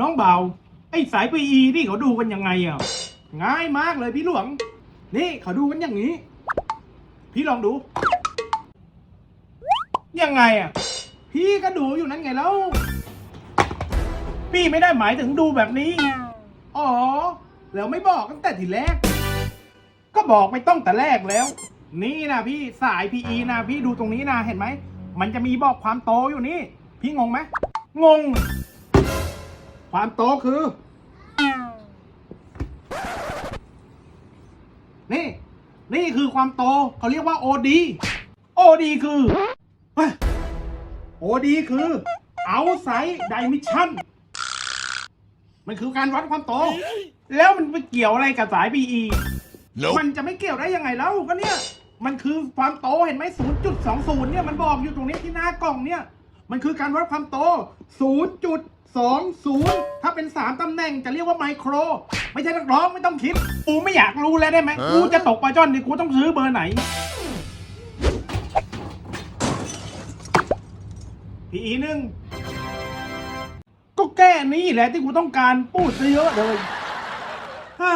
น้องเบาไอ้สายปีอีนี่เขาดูกันยังไงอะง่ายมากเลยพี่หลวง นี่เขาดูกันอย่างนี้ พี่ลองดู ยังไงอะ พี่ก็ดูอยู่นั่นไงแล้ว พี่ไม่ได้หมายถึงดูแบบนี้ อ๋อ แล้วไม่บอกตั้งแต่ทีแรก ก็บอกไม่ต้องแต่แรกแล้ว นี่นะพี่สาย PE นะพี่ดูตรงนี้นะเห็นไหม มันจะมีบอกความโตอยู่นี่ พี่งงไหมงง ความโตคือ นี่ นี่คือความโตเขาเรียกว่า OD OD คือเฮ้ย OD คือ Outside Dimension มันคือการวัดความโต แล้วมันไปเกี่ยวอะไรกับสาย PE มันจะไม่เกี่ยวได้ยังไงแล้วก็เนี่ย มันคือความโตเห็นไหม0.20 เนี่ย มันบอกอยู่ตรงนี้ที่หน้ากล่องเนี่ย มันคือการวัดความโต 0.20 ถ้าเป็น 3ตำแหน่งจะเรียกว่าไมโคร ไม่ใช่นักร้องไม่ต้องคิด กูไม่อยากรู้แล้วได้ไหมกูจะตกปลาจ้อนนี่กูต้องซื้อเบอร์ไหน PE หนึ่งก็แก้นี้แหละที่กูต้องการพูดซะเยอะเลยฮ่า